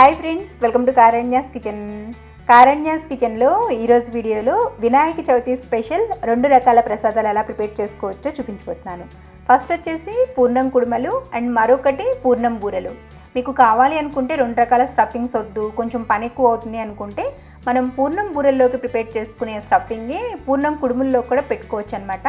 Hi friends welcome to Karanya's kitchen Karanya's కిచెన్లో ఈరోజు వీడియోలో వినాయక చవితి స్పెషల్ రెండు రకాల ప్రసాదాలు ఎలా ప్రిపేర్ చేసుకోవచ్చో చూపించబోతున్నాను. ఫస్ట్ వచ్చేసి పూర్ణం కుడుమలు అండ్ మరొకటి పూర్ణం బూరెలు. మీకు కావాలి అనుకుంటే రెండు రకాల స్టఫింగ్స్ వద్దు కొంచెం పని ఎక్కువ అవుతుంది అనుకుంటే మనం పూర్ణం బూరెల్లోకి ప్రిపేర్ చేసుకునే స్టఫింగ్ని పూర్ణం కుడుముల్లో కూడా పెట్టుకోవచ్చు అనమాట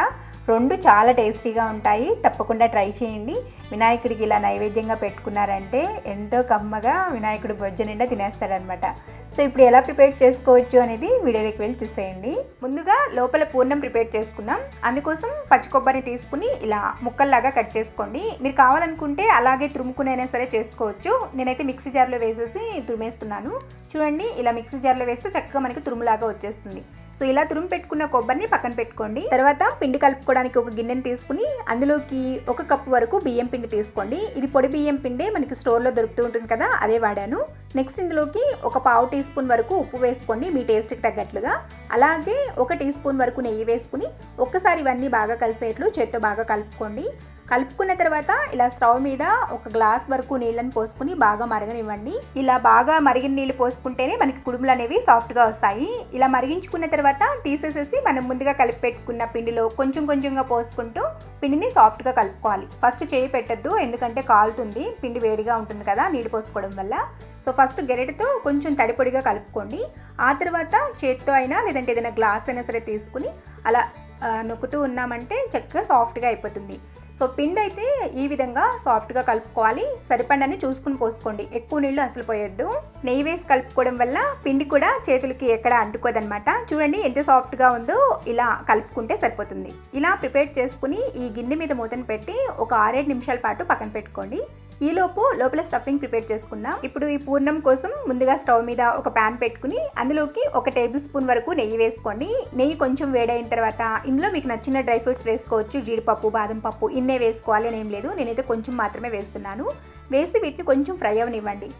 రెండు చాలా టేస్టీగా ఉంటాయి. తప్పకుండా ట్రై చేయండి. వినాయకుడికి ఇలా నైవేద్యంగా పెట్టుకున్నారంటే ఎంతో కమ్మగా వినాయకుడు బొజ్జ నిండా తినేస్తాడనమాట సో ఇప్పుడు ఎలా ప్రిపేర్ చేసుకోవచ్చు అనేది వీడియోలోకి వెళ్ళి చూసేయండి. ముందుగా లోపల పూర్ణం ప్రిపేర్ చేసుకుందాం. అందుకోసం పచ్చి కొబ్బరిని తీసుకుని ఇలా ముక్కల్లాగా కట్ చేసుకోండి. మీరు కావాలనుకుంటే అలాగే తురుముకునైనా సరే చేసుకోవచ్చు. నేనైతే మిక్సీ జార్లో వేసేసి తురిమేస్తున్నాను. చూడండి ఇలా మిక్సీ జార్లో వేస్తే చక్కగా మనకి తురుములాగా వచ్చేస్తుంది. సో ఇలా తురుము పెట్టుకున్న కొబ్బరిని పక్కన పెట్టుకోండి. తర్వాత పిండి కలుపుకోవడానికి ఒక గిన్నెని తీసుకుని అందులోకి ఒక కప్పు వరకు బియ్యం పిండి తీసుకోండి. ఇది పొడి బియ్యం పిండి మనకి స్టోర్లో దొరుకుతూ ఉంటుంది కదా అదే వాడాను. నెక్స్ట్ ఇందులోకి ఒక పావు టీ స్పూన్ వరకు ఉప్పు వేసుకోండి మీ టేస్ట్కి తగ్గట్లుగా. అలాగే ఒక టీ స్పూన్ వరకు నెయ్యి వేసుకుని ఒక్కసారి ఇవన్నీ బాగా కలిసేట్లు చేత్తో బాగా కలుపుకోండి. కలుపుకున్న తర్వాత ఇలా స్టవ్ మీద ఒక గ్లాస్ వరకు నీళ్ళని పోసుకుని బాగా మరగనివ్వండి. ఇలా బాగా మరిగిన నీళ్ళు పోసుకుంటేనే మనకి కుడుములు అనేవి సాఫ్ట్గా వస్తాయి. ఇలా మరిగించుకున్న తర్వాత తీసేసేసి మనం ముందుగా కలిపి పెట్టుకున్న పిండిలో కొంచెం కొంచెంగా పోసుకుంటూ పిండిని సాఫ్ట్గా కలుపుకోవాలి. ఫస్ట్ చేయి పెట్టద్దు ఎందుకంటే కాలుతుంది పిండి వేడిగా ఉంటుంది కదా నీళ్ళు పోసుకోవడం వల్ల. సో ఫస్ట్ గెరెటతో కొంచెం తడిపొడిగా కలుపుకోండి. ఆ తర్వాత చేత్తో అయినా లేదంటే ఏదైనా గ్లాస్ అయినా సరే తీసుకుని అలా నొక్కుతూ ఉన్నామంటే చక్కగా సాఫ్ట్గా అయిపోతుంది. సో పిండి అయితే ఈ విధంగా సాఫ్ట్గా కలుపుకోవాలి. సరిపడని చూసుకుని పోసుకోండి. ఎక్కువ నీళ్ళు అసలు పోయొద్దు. నెయ్యి వేసి కలుపుకోవడం వల్ల పిండి కూడా చేతులకి ఎక్కడ అంటుకోదనమాట చూడండి ఎంత సాఫ్ట్గా ఉందో ఇలా కలుపుకుంటే సరిపోతుంది. ఇలా ప్రిపేర్ చేసుకుని ఈ గిన్నె మీద మూతను పెట్టి ఒక ఆరేడు నిమిషాల పాటు పక్కన పెట్టుకోండి. ఈలోపు లోపల స్టఫింగ్ ప్రిపేర్ చేసుకుందాం. ఇప్పుడు ఈ పూర్ణం కోసం ముందుగా స్టవ్ మీద ఒక ప్యాన్ పెట్టుకుని అందులోకి ఒక టేబుల్ స్పూన్ వరకు నెయ్యి వేసుకోండి. నెయ్యి కొంచెం వేడైన తర్వాత ఇందులో మీకు నచ్చిన డ్రై ఫ్రూట్స్ వేసుకోవచ్చు. జీడిపప్పు బాదం పప్పు ఇన్నే వేసుకోవాలి అని ఏం లేదు. నేనైతే కొంచెం మాత్రమే వేస్తున్నాను. వేసి వీటిని కొంచెం ఫ్రై అవనివ్వండి.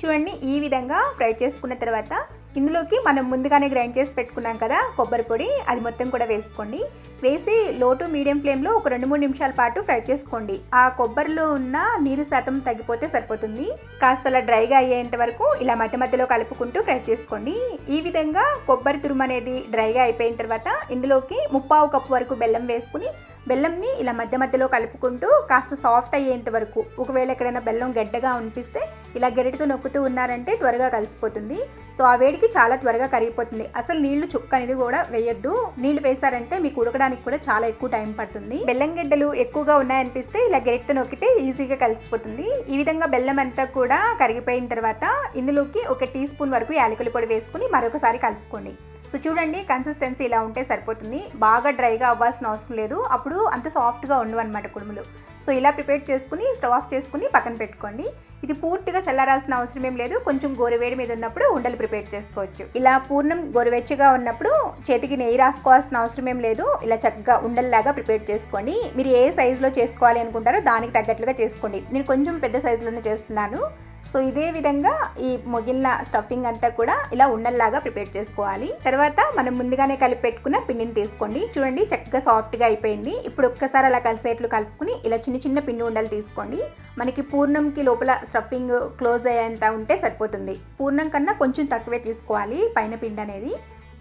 చూడండి ఈ విధంగా ఫ్రై చేసుకున్న తర్వాత ఇందులోకి మనం ముందుగానే గ్రైండ్ చేసి పెట్టుకున్నాం కదా కొబ్బరి పొడి. అది మొత్తం కూడా వేసుకోండి. వేసి లో టు మీడియం ఫ్లేమ్లో ఒక రెండు మూడు నిమిషాల పాటు ఫ్రై చేసుకోండి. ఆ కొబ్బరిలో ఉన్న నీరు శాతం తగ్గిపోతే సరిపోతుంది. కాస్త అలా డ్రైగా అయ్యేంత వరకు ఇలా మధ్య మధ్యలో కలుపుకుంటూ ఫ్రై చేసుకోండి. ఈ విధంగా కొబ్బరి తురుము అనేది డ్రైగా అయిపోయిన తర్వాత ఇందులోకి ముప్పావు కప్పు వరకు బెల్లం వేసుకుని బెల్లంని ఇలా మధ్య మధ్యలో కలుపుకుంటూ కాస్త సాఫ్ట్ అయ్యేంత వరకు. ఒకవేళ ఎక్కడైనా బెల్లం గడ్డగా అనిపిస్తే ఇలా గరిటతో నొక్కుతూ ఉన్నారంటే త్వరగా కలిసిపోతుంది. సో ఆ వేడికి చాలా త్వరగా కరిగిపోతుంది. అసలు నీళ్ళు చుక్క అనేది కూడా వేయొద్దు. నీళ్ళు వేసారంటే మీకు ఉడకడానికి కూడా చాలా ఎక్కువ టైం పడుతుంది. బెల్లం గడ్డలు ఎక్కువగా ఉన్నాయనిపిస్తే ఇలా గరిటతో నొక్కితే ఈజీగా కలిసిపోతుంది. ఈ విధంగా బెల్లం అంతా కూడా కరిగిపోయిన తర్వాత ఇందులోకి ఒక టీ స్పూన్ వరకు యాలకుల పొడి వేసుకుని మరొకసారి కలుపుకోండి. సో చూడండి కన్సిస్టెన్సీ ఇలా ఉంటే సరిపోతుంది. బాగా డ్రైగా అవ్వాల్సిన అవసరం లేదు. అప్పుడు అంత సాఫ్ట్గా ఉండవు అనమాట కుడుములు. సో ఇలా ప్రిపేర్ చేసుకుని స్టవ్ ఆఫ్ చేసుకుని పక్కన పెట్టుకోండి. ఇది పూర్తిగా చల్లారాల్సిన అవసరం ఏం లేదు. కొంచెం గోరువేడి మీద ఉన్నప్పుడు ఉండలు ప్రిపేర్ చేసుకోవచ్చు. ఇలా పూర్ణం గోరువెచ్చగా ఉన్నప్పుడు చేతికి నెయ్యి రాసుకోవాల్సిన అవసరం ఏం లేదు. ఇలా చక్కగా ఉండల్లాగా ప్రిపేర్ చేసుకోండి మీరు ఏ సైజులో చేసుకోవాలి అనుకుంటారో దానికి తగ్గట్లుగా చేసుకోండి. నేను కొంచెం పెద్ద సైజులోనే చేస్తున్నాను. సో ఇదే విధంగా ఈ మొగిలిన స్టఫింగ్ అంతా కూడా ఇలా ఉండల్లాగా ప్రిపేర్ చేసుకోవాలి. తర్వాత మనం ముందుగానే కలిపి పెట్టుకున్న పిండిని తీసుకోండి. చూడండి చక్కగా సాఫ్ట్గా అయిపోయింది. ఇప్పుడు ఒక్కసారి అలా కలిసేట్లు కలుపుకుని ఇలా చిన్న చిన్న పిండి ఉండలు తీసుకోండి. మనకి పూర్ణంకి లోపల స్టఫింగ్ క్లోజ్ అయ్యేంత ఉంటే సరిపోతుంది. పూర్ణం కన్నా కొంచెం తక్కువే తీసుకోవాలి పైన పిండి అనేది.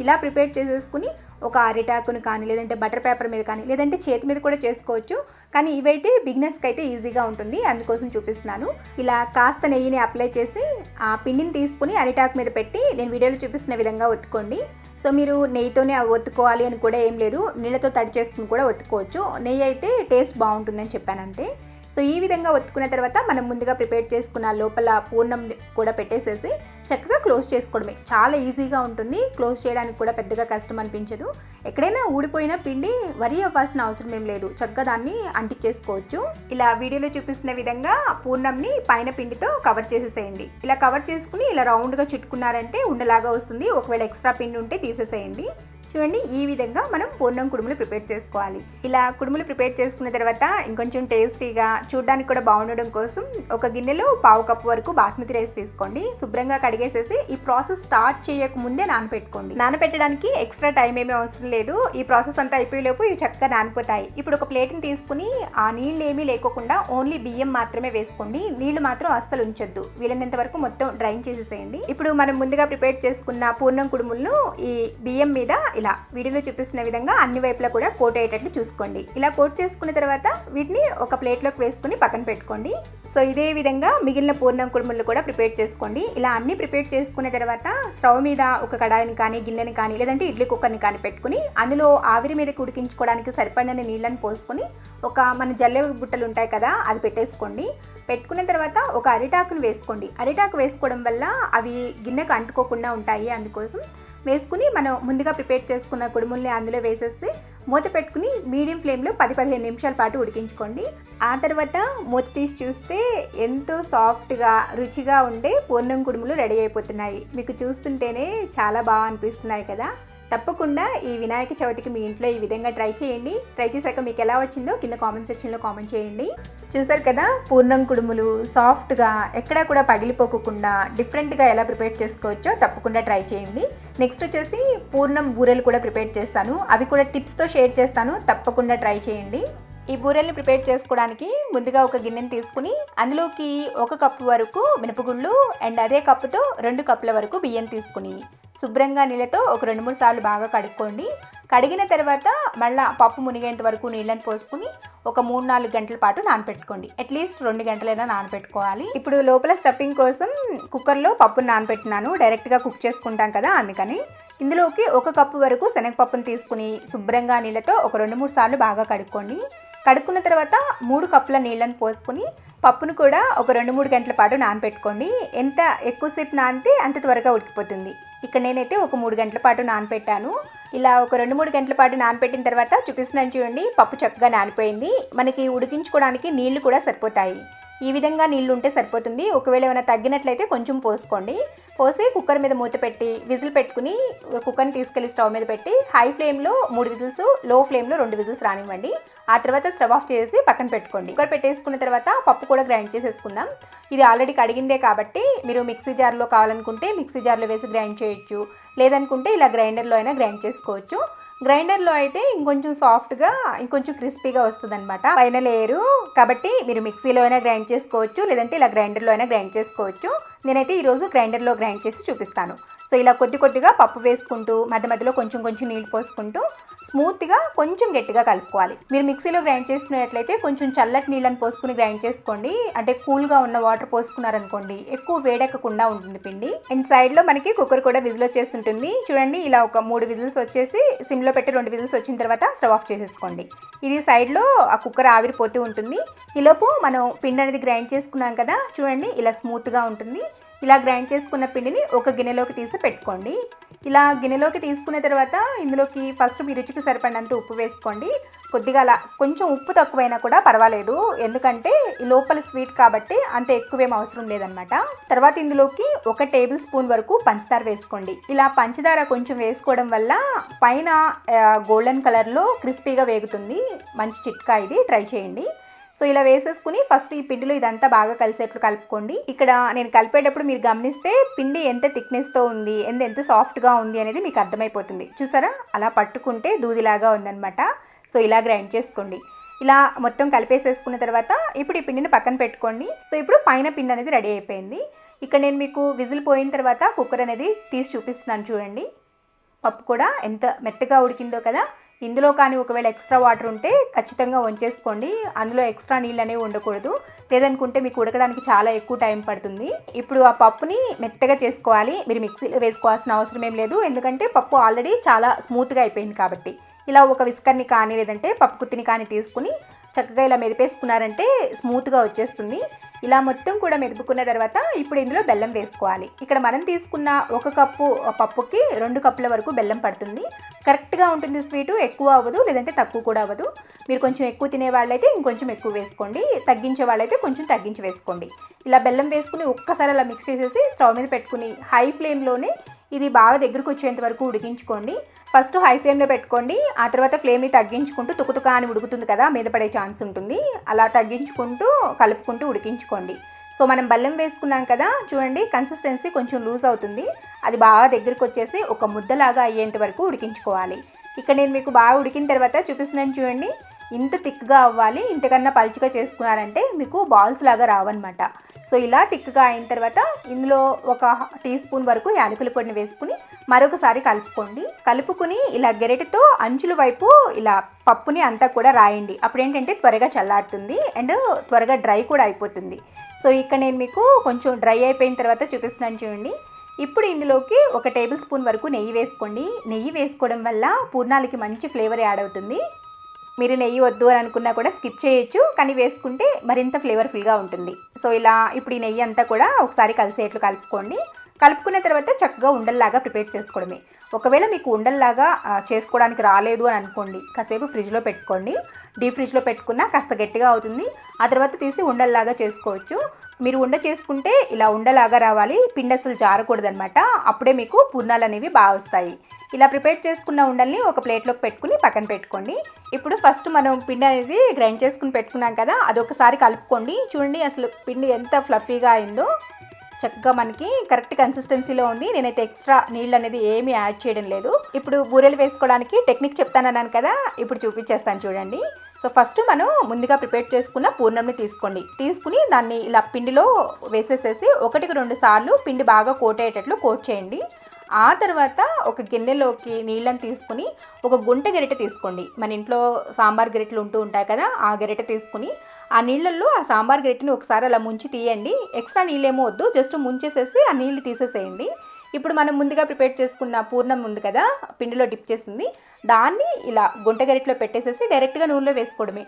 ఇలా ప్రిపేర్ చేసేసుకుని ఒక అరిటాకును కానీ లేదంటే బటర్ పేపర్ మీద కానీ లేదంటే చేతి మీద కూడా చేసుకోవచ్చు. కానీ ఇవైతే బిగినర్స్కి అయితే ఈజీగా ఉంటుంది. అందుకోసం చూపిస్తున్నాను. ఇలా కాస్త నెయ్యిని అప్లై చేసి ఆ పిండిని తీసుకుని అరిటాకు మీద పెట్టి నేను వీడియోలో చూపిస్తున్న విధంగా ఒత్తుకోండి. సో మీరు నెయ్యితోనే అవి ఒత్తుకోవాలి అని కూడా ఏం లేదు. నీళ్ళతో తడి చేసుకుని కూడా ఒత్తుకోవచ్చు. నెయ్యి అయితే టేస్ట్ బాగుంటుందని చెప్పానంతే. సో ఈ విధంగా ఒత్తుకున్న తర్వాత మనం ముందుగా ప్రిపేర్ చేసుకున్న లోపల పూర్ణం కూడా పెట్టేసేసి చక్కగా క్లోజ్ చేసుకోవడమే. చాలా ఈజీగా ఉంటుంది. క్లోజ్ చేయడానికి కూడా పెద్దగా కష్టం అనిపించదు. ఎక్కడైనా ఊడిపోయిన పిండి వరి అవ్వాల్సిన అవసరం ఏం లేదు. చక్కగా దాన్ని అంటించేసుకోవచ్చు. ఇలా వీడియోలో చూపిస్తున్న విధంగా పూర్ణంని పైన పిండితో కవర్ చేసేసేయండి. ఇలా కవర్ చేసుకుని ఇలా రౌండ్గా చుట్టుకున్నారంటే ఉండలాగా వస్తుంది. ఒకవేళ ఎక్స్ట్రా పిండి ఉంటే తీసేసేయండి. చూడండి ఈ విధంగా మనం పూర్ణం కుడుములు ప్రిపేర్ చేసుకోవాలి. ఇలా కుడుములు ప్రిపేర్ చేసుకున్న తర్వాత ఇంకొంచెం టేస్టీగా చూడడానికి కూడా బాగుండడం కోసం ఒక గిన్నెలో పావు కప్పు వరకు బాస్మతి రైస్ తీసుకోండి. శుభ్రంగా కడిగేసేసి ఈ ప్రాసెస్ స్టార్ట్ చేయక ముందే నానపెట్టుకోండి. నానపెట్టడానికి ఎక్స్ట్రా టైం ఏమీ అవసరం లేదు. ఈ ప్రాసెస్ అంతా అయిపోయేలోపు ఇవి చక్కగా నానిపోతాయి. ఇప్పుడు ఒక ప్లేట్ని తీసుకుని ఆ నీళ్ళు ఏమీ లేకోకుండా ఓన్లీ బియ్యం మాత్రమే వేసుకోండి. నీళ్ళు మాత్రం అస్సలు ఉంచొద్దు. వీలైనంత వరకు మొత్తం డ్రైన్ చేసేసేయండి. ఇప్పుడు మనం ముందుగా ప్రిపేర్ చేసుకున్న పూర్ణం కుడుములను ఈ బియ్యం మీద ఇలా వీడియోలో చూపిస్తున్న విధంగా అన్ని వైపులా కూడా కోట్ అయ్యేటట్లు చూసుకోండి. ఇలా కోట్ చేసుకున్న తర్వాత వీటిని ఒక ప్లేట్లోకి వేసుకుని పక్కన పెట్టుకోండి. సో ఇదే విధంగా మిగిలిన పూర్ణం కుడుములు కూడా ప్రిపేర్ చేసుకోండి. ఇలా అన్ని ప్రిపేర్ చేసుకున్న తర్వాత స్టవ్ మీద ఒక కడాయిని కానీ గిన్నెని కానీ లేదంటే ఇడ్లీ కుక్కర్ని కానీ పెట్టుకుని అందులో ఆవిరి మీద ఉడికించుకోవడానికి సరిపడిన నీళ్ళని పోసుకొని ఒక మన జల్లె బుట్టలు ఉంటాయి కదా అది పెట్టేసుకోండి. పెట్టుకున్న తర్వాత ఒక అరిటాకును వేసుకోండి. అరిటాకు వేసుకోవడం వల్ల అవి గిన్నెకు అంటుకోకుండా ఉంటాయి అందుకోసం. వేసుకుని మనం ముందుగా ప్రిపేర్ చేసుకున్న కుడుముల్ని అందులో వేసేసి మూత పెట్టుకుని మీడియం ఫ్లేమ్లో పది పదిహేను నిమిషాల పాటు ఉడికించుకోండి. ఆ తర్వాత మూత తీసి చూస్తే ఎంతో సాఫ్ట్గా రుచిగా ఉండే పూర్ణం కుడుములు రెడీ అయిపోతున్నాయి. మీకు చూస్తుంటేనే చాలా బాగా అనిపిస్తున్నాయి కదా. తప్పకుండా ఈ వినాయక చవితికి మీ ఇంట్లో ఈ విధంగా ట్రై చేయండి. ట్రై చేశాక మీకు ఎలా వచ్చిందో కింద కామెంట్ సెక్షన్లో కామెంట్ చేయండి. చూసారు కదా పూర్ణం కుడుములు సాఫ్ట్గా ఎక్కడా కూడా పగిలిపోకుండా డిఫరెంట్గా ఎలా ప్రిపేర్ చేసుకోవచ్చో తప్పకుండా ట్రై చేయండి. నెక్స్ట్ వచ్చేసి పూర్ణం బూరెలు కూడా ప్రిపేర్ చేస్తాను. అవి కూడా టిప్స్తో షేర్ చేస్తాను. తప్పకుండా ట్రై చేయండి. ఈ బూరెల్ని ప్రిపేర్ చేసుకోవడానికి ముందుగా ఒక గిన్నెని తీసుకుని అందులోకి ఒక కప్పు వరకు మినపగుళ్ళు అండ్ అదే కప్పుతో రెండు కప్పుల వరకు బియ్యం తీసుకుని శుభ్రంగా నీళ్ళతో ఒక రెండు మూడు సార్లు బాగా కడుక్కోండి. కడిగిన తర్వాత మళ్ళీ పప్పు మునిగేంత వరకు నీళ్ళని పోసుకుని ఒక మూడు నాలుగు గంటల పాటు నానపెట్టుకోండి. అట్లీస్ట్ రెండు గంటలైనా నానపెట్టుకోవాలి. ఇప్పుడు లోపల స్టఫింగ్ కోసం కుక్కర్లో పప్పును నానపెట్టినాను. డైరెక్ట్గా కుక్ చేసుకుంటాం కదా అందుకని. ఇందులోకి ఒక కప్పు వరకు శనగపప్పును తీసుకుని శుభ్రంగా నీళ్ళతో ఒక రెండు మూడు సార్లు బాగా కడుక్కోండి. కడుక్కున్న తర్వాత మూడు కప్పుల నీళ్ళని పోసుకుని పప్పును కూడా ఒక రెండు మూడు గంటల పాటు నానపెట్టుకోండి. ఎంత ఎక్కువసేపు నానితే అంత త్వరగా ఉడికిపోతుంది. ఇక్కడ నేనైతే ఒక మూడు గంటల పాటు నానపెట్టాను. ఇలా ఒక రెండు మూడు గంటల పాటు నానపెట్టిన తర్వాత చూపిస్తున్నాను చూడండి పప్పు చక్కగా నానిపోయింది. మనకి ఉడికించుకోవడానికి నీళ్ళు కూడా సరిపోతాయి. ఈ విధంగా నీళ్ళు ఉంటే సరిపోతుంది. ఒకవేళ ఏమైనా తగ్గినట్లయితే కొంచెం పోసుకోండి. పోసి కుక్కర్ మీద మూత పెట్టి విజిల్ పెట్టుకుని కుక్కర్ని తీసుకెళ్ళి స్టవ్ మీద పెట్టి హై ఫ్లేమ్లో మూడు విజిల్స్లో ఫ్లేమ్లో రెండు విజిల్స్ రానివ్వండి. ఆ తర్వాత స్టవ్ ఆఫ్ చేసి పక్కన పెట్టుకోండి. కుక్కర్ పెట్టేసుకున్న తర్వాత పప్పు కూడా గ్రైండ్ చేసేసుకుందాం. ఇది ఆల్రెడీ కడిగిందే కాబట్టి మీరు మిక్సీ జార్లో కావాలనుకుంటే మిక్సీ జార్లో వేసి గ్రైండ్ చేయొచ్చు. లేదనుకుంటే ఇలా గ్రైండర్లో అయినా గ్రైండ్ చేసుకోవచ్చు. గ్రైండర్లో అయితే ఇంకొంచెం సాఫ్ట్గా ఇంకొంచెం క్రిస్పీగా వస్తుంది అనమాట పైన లేరు కాబట్టి మీరు మిక్సీలో అయినా గ్రైండ్ చేసుకోవచ్చు లేదంటే ఇలా గ్రైండర్లో అయినా గ్రైండ్ చేసుకోవచ్చు. నేనైతే ఈరోజు గ్రైండర్లో గ్రైండ్ చేసి చూపిస్తాను. సో ఇలా కొద్ది కొద్దిగా పప్పు వేసుకుంటూ మధ్య మధ్యలో కొంచెం కొంచెం నీళ్ళు పోసుకుంటూ స్మూత్గా కొంచెం గట్టిగా కలుపుకోవాలి. మీరు మిక్సీలో గ్రైండ్ చేసుకునేట్లయితే కొంచెం చల్లటి నీళ్ళని పోసుకుని గ్రైండ్ చేసుకోండి. అంటే కూల్గా ఉన్న వాటర్ పోసుకున్నారనుకోండి ఎక్కువ వేడెక్కకుండా ఉంటుంది పిండి. అండ్ సైడ్లో మనకి కుక్కర్ కూడా విజిల్ వచ్చేస్తుంటుంది. చూడండి ఇలా ఒక మూడు విజిల్స్ వచ్చేసి సిమ్లో పెట్టి రెండు విజిల్స్ వచ్చిన తర్వాత స్టవ్ ఆఫ్ చేసేసుకోండి. ఇది సైడ్లో ఆ కుక్కర్ ఆవిరిపోతూ ఉంటుంది. ఈలోపు మనం పిండి అనేది గ్రైండ్ చేసుకున్నాం కదా చూడండి ఇలా స్మూత్గా ఉంటుంది. ఇలా గ్రైండ్ చేసుకున్న పిండిని ఒక గిన్నెలోకి తీసి పెట్టుకోండి. ఇలా గిన్నెలోకి తీసుకున్న తర్వాత ఇందులోకి ఫస్ట్ మీ రుచికి సరిపడినంత ఉప్పు వేసుకోండి. కొద్దిగా అలా కొంచెం ఉప్పు తక్కువైనా కూడా పర్వాలేదు. ఎందుకంటే ఈ లోపల స్వీట్ కాబట్టి అంత ఎక్కువేం అవసరం లేదనమాట తర్వాత ఇందులోకి ఒక టేబుల్ స్పూన్ వరకు పంచదార వేసుకోండి. ఇలా పంచదార కొంచెం వేసుకోవడం వల్ల పైన గోల్డెన్ కలర్లో క్రిస్పీగా వేగుతుంది. మంచి చిట్కా ఇది. ట్రై చేయండి. సో ఇలా వేసేసుకుని ఫస్ట్ ఈ పిండిలో ఇదంతా బాగా కలిసేట్లు కలుపుకోండి. ఇక్కడ నేను కలిపేటప్పుడు మీరు గమనిస్తే పిండి ఎంత థిక్నెస్తో ఉంది ఎంత ఎంత సాఫ్ట్గా ఉంది అనేది మీకు అర్థమైపోతుంది. చూసారా? అలా పట్టుకుంటే దూదిలాగా ఉందన్నమాట. సో ఇలా గ్రైండ్ చేసుకోండి. ఇలా మొత్తం కలిపేసేసుకున్న తర్వాత ఇప్పుడు ఈ పిండిని పక్కన పెట్టుకోండి. సో ఇప్పుడు పైన పిండి అనేది రెడీ అయిపోయింది. ఇక్కడ నేను మీకు విజిల్ పోయిన తర్వాత కుక్కర్ అనేది తీసి చూపిస్తున్నాను చూడండి. పప్పు కూడా ఎంత మెత్తగా ఉడికిందో కదా. ఇందులో కానీ ఒకవేళ ఎక్స్ట్రా వాటర్ ఉంటే ఖచ్చితంగా వంచేసుకోండి. అందులో ఎక్స్ట్రా నీళ్ళు అనేవి ఉండకూడదు. లేదనుకుంటే మీకు ఉడకడానికి చాలా ఎక్కువ టైం పడుతుంది. ఇప్పుడు ఆ పప్పుని మెత్తగా చేసుకోవాలి. మీరు మిక్సీలో వేసుకోవాల్సిన అవసరం ఏం లేదు. ఎందుకంటే పప్పు ఆల్రెడీ చాలా స్మూత్గా అయిపోయింది కాబట్టి. ఇలా ఒక విస్కర్ని కానీ లేదంటే పప్పు కుత్తిని కానీ తీసుకుని చక్కగా ఇలా మెదిపేసుకున్నారంటే స్మూత్గా వచ్చేస్తుంది. ఇలా మొత్తం కూడా మెదుపుకున్న తర్వాత ఇప్పుడు ఇందులో బెల్లం వేసుకోవాలి. ఇక్కడ మనం తీసుకున్న ఒక కప్పు పప్పుకి రెండు కప్పుల వరకు బెల్లం పడుతుంది. కరెక్ట్గా ఉంటుంది స్వీటు ఎక్కువ అవ్వదు లేదంటే తక్కువ కూడా అవ్వదు. మీరు కొంచెం ఎక్కువ తినే వాళ్ళైతే ఇంకొంచెం ఎక్కువ వేసుకోండి. తగ్గించే వాళ్ళైతే కొంచెం తగ్గించి వేసుకోండి. ఇలా బెల్లం వేసుకుని ఒక్కసారి అలా మిక్స్ చేసేసి స్టవ్ మీద పెట్టుకుని హై ఫ్లేమ్లోనే ఇది బాగా దగ్గరకు వచ్చేంత వరకు ఉడికించుకోండి. ఫస్ట్ హై ఫ్లేమ్లో పెట్టుకోండి. ఆ తర్వాత ఫ్లేమ్ని తగ్గించుకుంటూ తుకుతుక అని ఉడుకుతుంది కదా మీద పడే ఛాన్స్ ఉంటుంది. అలా తగ్గించుకుంటూ కలుపుకుంటూ ఉడికించుకోండి. సో మనం బెల్లం వేసుకున్నాం కదా చూడండి కన్సిస్టెన్సీ కొంచెం లూజ్ అవుతుంది. అది బాగా దగ్గరికి వచ్చేసి ఒక ముద్దలాగా అయ్యేంత వరకు ఉడికించుకోవాలి. ఇక్కడ నేను మీకు బాగా ఉడికిన తర్వాత చూపిస్తున్నాను చూడండి. ఇంత థిక్గా అవ్వాలి ఇంతకన్నా పలుచగా చేసుకున్నారంటే మీకు బాల్స్ లాగా రావన్నమాట. సో ఇలా థిక్గా అయిన తర్వాత ఇందులో ఒక టీ స్పూన్ వరకు యాలకుల పొడిని వేసుకుని మరొకసారి కలుపుకోండి. కలుపుకుని ఇలా గెరటితో అంచుల వైపు ఇలా పప్పుని అంతా కూడా రాయండి. అప్పుడు ఏంటంటే త్వరగా చల్లారుతుంది అండ్ త్వరగా డ్రై కూడా అయిపోతుంది. సో ఇక్కడ నేను మీకు కొంచెం డ్రై అయిపోయిన తర్వాత చూపిస్తున్నాను చూడండి. ఇప్పుడు ఇందులోకి ఒక టేబుల్ స్పూన్ వరకు నెయ్యి వేసుకోండి. నెయ్యి వేసుకోవడం వల్ల పూర్ణాలకి మంచి ఫ్లేవర్ యాడ్ అవుతుంది. మీరు నెయ్యి వద్దు అని అనుకున్నా కూడా స్కిప్ చేయొచ్చు కానీ వేసుకుంటే మరింత ఫ్లేవర్ఫుల్గా ఉంటుంది. సో ఇలా ఇప్పుడు ఈ నెయ్యి అంతా కూడా ఒకసారి కలిసేట్లు కలుపుకోండి. కలుపుకున్న తర్వాత చక్కగా ఉండల్లాగా ప్రిపేర్ చేసుకోవడమే. ఒకవేళ మీకు ఉండల్లాగా చేసుకోవడానికి రాలేదు అని అనుకోండి కాసేపు ఫ్రిడ్జ్లో పెట్టుకోండి. డీప్ ఫ్రిడ్జ్లో పెట్టుకున్నా కాస్త గట్టిగా అవుతుంది. ఆ తర్వాత తీసి ఉండల్లాగా చేసుకోవచ్చు. మీరు ఉండ చేసుకుంటే ఇలా ఉండలాగా రావాలి పిండి అసలు జారకూడదనమాట అప్పుడే మీకు పూర్ణాలు అనేవి బాగా వస్తాయి. ఇలా ప్రిపేర్ చేసుకున్న ఉండల్ని ఒక ప్లేట్లోకి పెట్టుకుని పక్కన పెట్టుకోండి. ఇప్పుడు ఫస్ట్ మనం పిండి అనేది గ్రైండ్ చేసుకుని పెట్టుకున్నాం కదా అది ఒకసారి కలుపుకోండి. చూడండి అసలు పిండి ఎంత ఫ్లఫీగా అయిందో. చక్కగా మనకి కరెక్ట్ కన్సిస్టెన్సీలో ఉంది. నేనైతే ఎక్స్ట్రా నీళ్ళు అనేది ఏమీ యాడ్ చేయడం లేదు. ఇప్పుడు బూరెలు వేసుకోవడానికి టెక్నిక్ చెప్తానన్నాను కదా ఇప్పుడు చూపించేస్తాను చూడండి. సో ఫస్ట్ మనం ముందుగా ప్రిపేర్ చేసుకున్న పూర్ణంని తీసుకోండి. తీసుకుని దాన్ని ఇలా పిండిలో వేసేసేసి ఒకటికి రెండు సార్లు పిండి బాగా కోట్ అయ్యేటట్లు కోట్ చేయండి. ఆ తర్వాత ఒక గిన్నెలోకి నీళ్ళని తీసుకుని ఒక గుంట గరిటె తీసుకోండి. మన ఇంట్లో సాంబార్ గరిటెలు ఉంటూ ఉంటాయి కదా ఆ గరిటె తీసుకుని ఆ నీళ్ళల్లో ఆ సాంబార్ గరిటెని ఒకసారి అలా ముంచి తీయండి. ఎక్స్ట్రా నీళ్ళేమో వద్దు. జస్ట్ ముంచేసేసి ఆ నీళ్ళు తీసేసేయండి. ఇప్పుడు మనం ముందుగా ప్రిపేర్ చేసుకున్న పూర్ణం ఉంది కదా పిండిలో డిప్ చేసింది. దాన్ని ఇలా గుంట గరిటెలో పెట్టేసేసి డైరెక్ట్గా నూనెలో వేసుకోవడమే.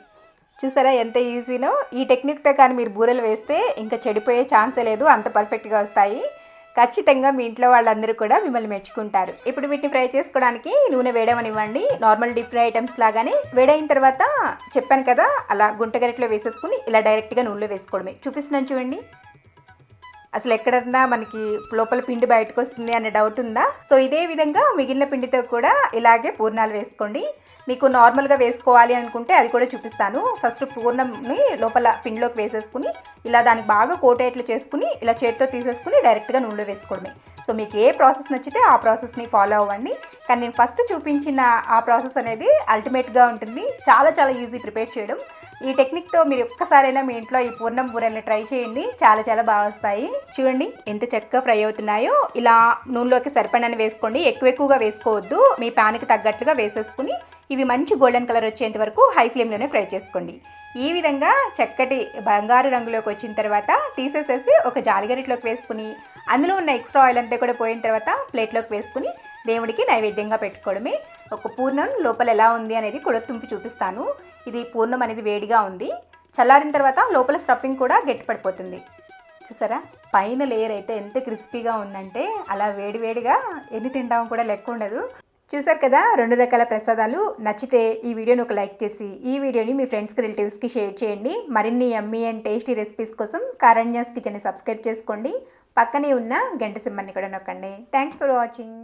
చూసారా ఎంత ఈజీనో? ఈ టెక్నిక్తో కానీ మీరు బూరెలు వేస్తే ఇంకా చెడిపోయే ఛాన్సే లేదు. అంత పర్ఫెక్ట్గా వస్తాయి. ఖచ్చితంగా మీ ఇంట్లో వాళ్ళందరూ కూడా మిమ్మల్ని మెచ్చుకుంటారు. ఇప్పుడు వీటిని ఫ్రై చేసుకోవడానికి నూనె వేయడమనివ్వండి నార్మల్ డీప్ ఫ్రై ఐటమ్స్ లాగానే వేడైన తర్వాత చెప్పాను కదా అలా గుంటగరిట్లో వేసేసుకుని ఇలా డైరెక్ట్గా నూనెలో వేసుకోవడమే. చూపిస్తున్నాను చూడండి. అసలు ఎక్కడన్నా మనకి లోపల పిండి బయటకు వస్తుంది అనే డౌట్ ఉందా? సో ఇదే విధంగా మిగిలిన పిండితో కూడా ఇలాగే పూర్ణాలు వేసుకోండి. మీకు నార్మల్గా వేసుకోవాలి అనుకుంటే అది కూడా చూపిస్తాను. ఫస్ట్ పూర్ణంని లోపల పిండిలోకి వేసేసుకుని ఇలా దానికి బాగా కోటేట్లు చేసుకుని ఇలా చేతితో తీసేసుకుని డైరెక్ట్గా నూనెలో వేసుకోవడమే సో మీకు ఏ ప్రాసెస్ నచ్చితే ఆ ప్రాసెస్ని ఫాలో అవ్వండి. కానీ నేను ఫస్ట్ చూపించిన ఆ ప్రాసెస్ అనేది అల్టిమేట్గా ఉంటుంది. చాలా చాలా ఈజీ ప్రిపేర్ చేయడం. ఈ టెక్నిక్తో మీరు ఒక్కసారైనా మీ ఇంట్లో ఈ పూర్ణం బూరెల్ని ట్రై చేయండి. చాలా చాలా బాగా వస్తాయి. చూడండి ఎంత చక్కగా ఫ్రై అవుతున్నాయో. ఇలా నూనెలోకి సరిపడని వేసుకోండి. ఎక్కువ ఎక్కువగా వేసుకోవద్దు. మీ ప్యాన్కి తగ్గట్లుగా వేసేసుకుని ఇవి మంచి గోల్డెన్ కలర్ వచ్చేంత వరకు హై ఫ్లేమ్లోనే ఫ్రై చేసుకోండి. ఈ విధంగా చక్కటి బంగారు రంగులోకి వచ్చిన తర్వాత తీసేసేసి ఒక జాలిగరిట్లోకి వేసుకుని అందులో ఉన్న ఎక్స్ట్రా ఆయిల్ అంతా కూడా పోయిన తర్వాత ప్లేట్లోకి వేసుకుని దేవుడికి నైవేద్యంగా పెట్టుకోవడమే. ఒక పూర్ణం లోపల ఎలా ఉంది అనేది కూడా తుంపి చూపిస్తాను. ఇది పూర్ణం అనేది వేడిగా ఉంది. చల్లారిన తర్వాత లోపల స్టఫింగ్ కూడా గట్టిపడిపోతుంది చూసారా? పైన లేయర్ అయితే ఎంత క్రిస్పీగా ఉందంటే అలా వేడివేడిగా ఎన్ని తింటామో కూడా లెక్క ఉండదు. చూసారు కదా? రెండు రకాల ప్రసాదాలు. నచ్చితే ఈ వీడియోని ఒక లైక్ చేసి ఈ వీడియోని మీ ఫ్రెండ్స్కి రిలేటివ్స్కి షేర్ చేయండి. మరిన్ని ఎమ్మీ అండ్ టేస్టీ రెసిపీస్ కోసం కారణ్యాస్ కిచెన్ని సబ్స్క్రైబ్ చేసుకోండి. పక్కనే ఉన్న గంట సింహాన్ని కూడా నొక్కండి. Thanks for watching.